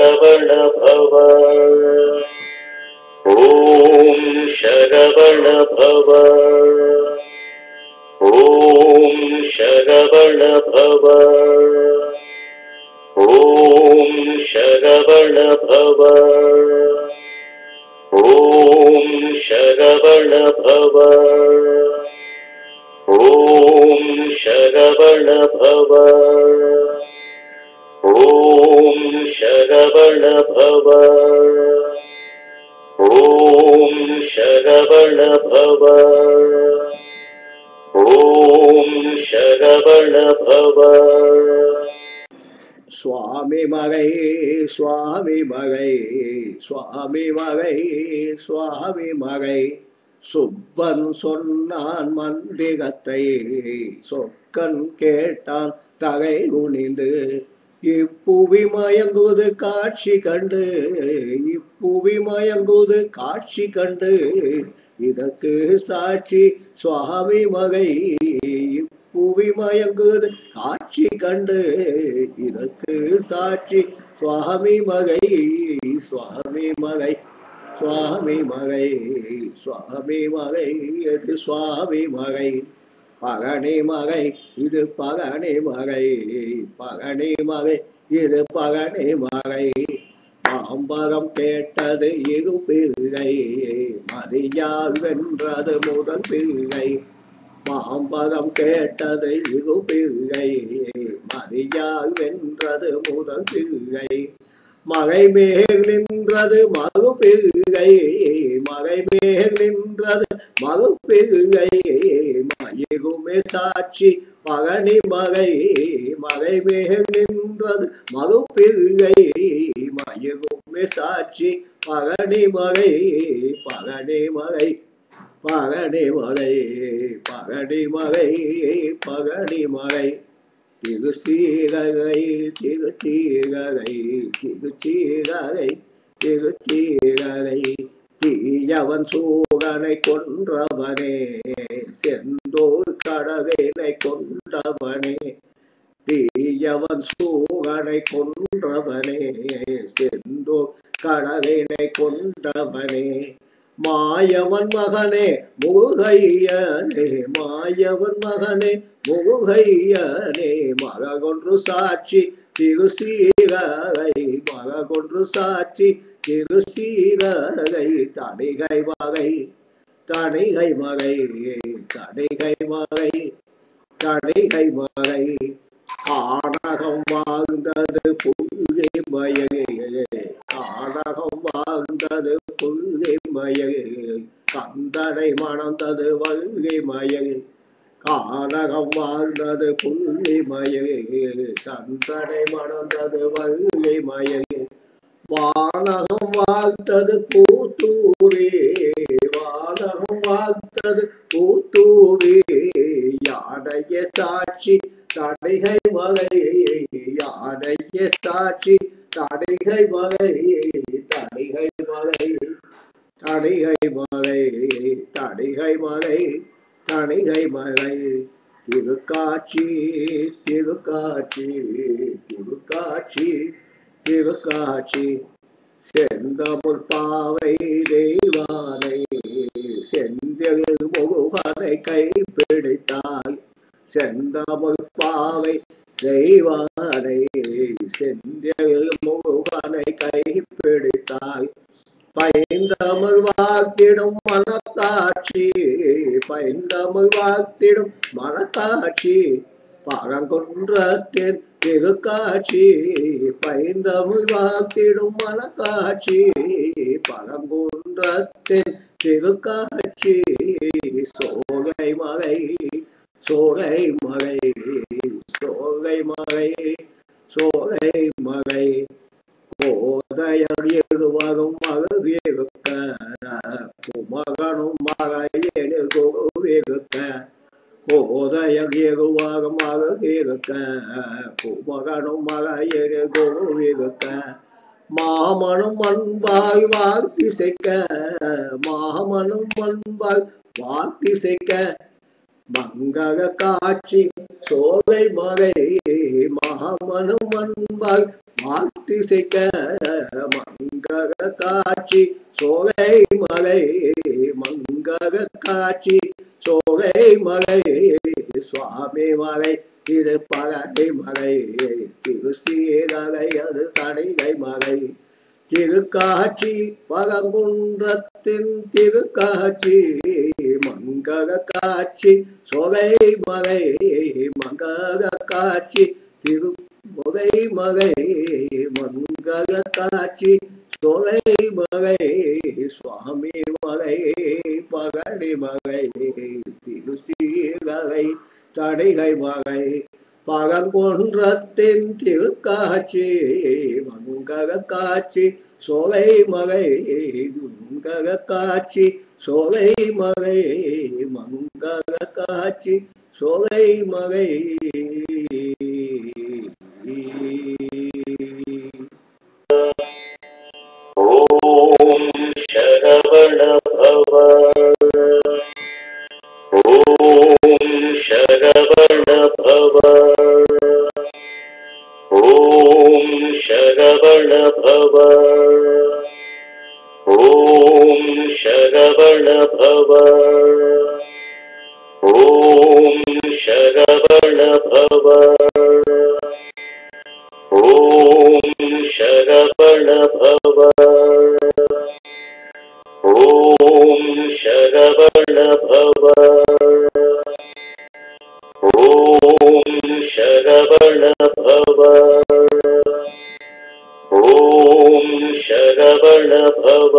शरवणभव भव शरवणभव ॐ शरवणभव ॐ शरवणभव भव शरवणभव ॐ शरवणभव ஓம் சரவணபவ. ஓம் சரவணபவ. ஓம் சரவணபவ. சுவாமி மகை சுவாமி மகை சுவாமி மகை சுவாமி மகை. சுப்பன் சொன்னான் மந்திகத்தை சொக்கன் கேட்டான் தகை குனிந்து. இப்புவி மயங்குது காட்சி கண்டு இப்புவி மயங்குது காட்சி கண்டு இதற்கு சாட்சி சுவாமி மகை. இப்புவி மயங்குது காட்சி கண்டு இதற்கு சாட்சி சுவாமி மகை. சுவாமி மகை சுவாமி மகை சுவாமி மகை எது சுவாமி மகை? பகனி மகை இது பகனி மகை பகனி மகை இது பகனி மகை. மாம்பரம் கேட்டது இரு பிள்ளை மதியால் வென்றது முதல் பிள்ளை. மாம்பரம் கேட்டது இரு பிள்ளை மதியால் வென்றது முதல் பிள்ளை. மகை மேல் நின்றது மது பெருகை மகை மேல் நின்றது மது பெருகை மயகுமே சாட்சி மகனி மகை மகை மேல் நின்றது மது பெருகை மயகுமே சாட்சி பகனி மகை பகனி மகை பகனி மகை பகனி மகை பகனி மகை திரு சீரகை திரு சீரகை திரு சீரகை திரு சீரகை தீயவன் சூரனை கொன்றவனே செந்தோர் கடவினை கொண்டவனே தீயவன் சூரனை கொன்றவனே செந்தோர் கடலினை கொண்டவனே மாயவன் மகனே முருகையனே மாயவன் மகனே முகுகையனே மகொன்று சாட்சி திருசீகரை மகொன்று சாட்சி திருசீகரை தணிகை மகை தணிகை மகை தணிகை மகை தணிகை மகை. கானகம் வாழ்ந்தது புல்கை மயகே கானகம் வாழ்ந்தது புல்கை மயகே கந்தனை மணந்தது வல்கை மயகே கானகம் வாழ்ந்தது புல்கை மயகே கந்தனை மணந்தது வள்ளி மயகே வானகம் வாழ்த்தது பூத்தூரே வானகம் வாழ்த்தது பூத்தூரே. யானைய சாட்சி தடைகை மலை யானைய சாட்சி தடைகை மலை தடைகை மலை தடைகை மலை தடைகை மலை தடைகை மலை திருக்காட்சி திருக்காட்சி திருக்காட்சி திருக்காட்சி. செந்தமிழ் பாவை தெய்வானை செந்தில் முகுகனை கைப்பிடித்தாய். செந்தமிழ் பாவை தெய்வானை செந்தில் பயந்தமிழ் வாக்கிடும் மனத்தாட்சி பயந்தமிழ் வாக்கிடும் மனத்தாட்சி பழங்குன்றத்தின் திருக்காட்சி பயந்தமிழ் வாக்கிடும் மனக்காட்சி பழங்குன்றத்தின் திருக்காட்சி சோகை மலை சோகை மலை சோகை மலை. மகனும் மகையிலு குருவிருக்க கோதையகுவாகமாக இருக்க மகனும் மகையிலு குருவிருக்க மாமனும் அன்பாய் வார்த்திசைக்க. மாமனும் அன்பாய் வார்த்திசைக்க. மங்கக காட்சி சோலை மறை. மகமனும் அன்பாய் வார்த்திசைக்க. மங்கக காட்சி சோலை மலை மங்கக காட்சி. சோலை மலை சுவாமி மலை திருப்பகை மலை. திருசீரலை அது தணிகை மலை. திருக்காட்சி பகங்குன்றத்தின் திருக்காட்சி. மங்கக காட்சி சொலை மலை மங்கக காட்சி. திரு மலை மங்கக காட்சி. தொலை மகை சுவாமி மலை பகடி மகை திருசீரலை தடைகை மகை. பகங்கொன்றத்தின் திருக்காட்சி மங்கக காட்சி சோலை மலை மங்கக காட்சி சோலை மலை மங்கக காட்சி சோலை மலை. Oh, शरवण भव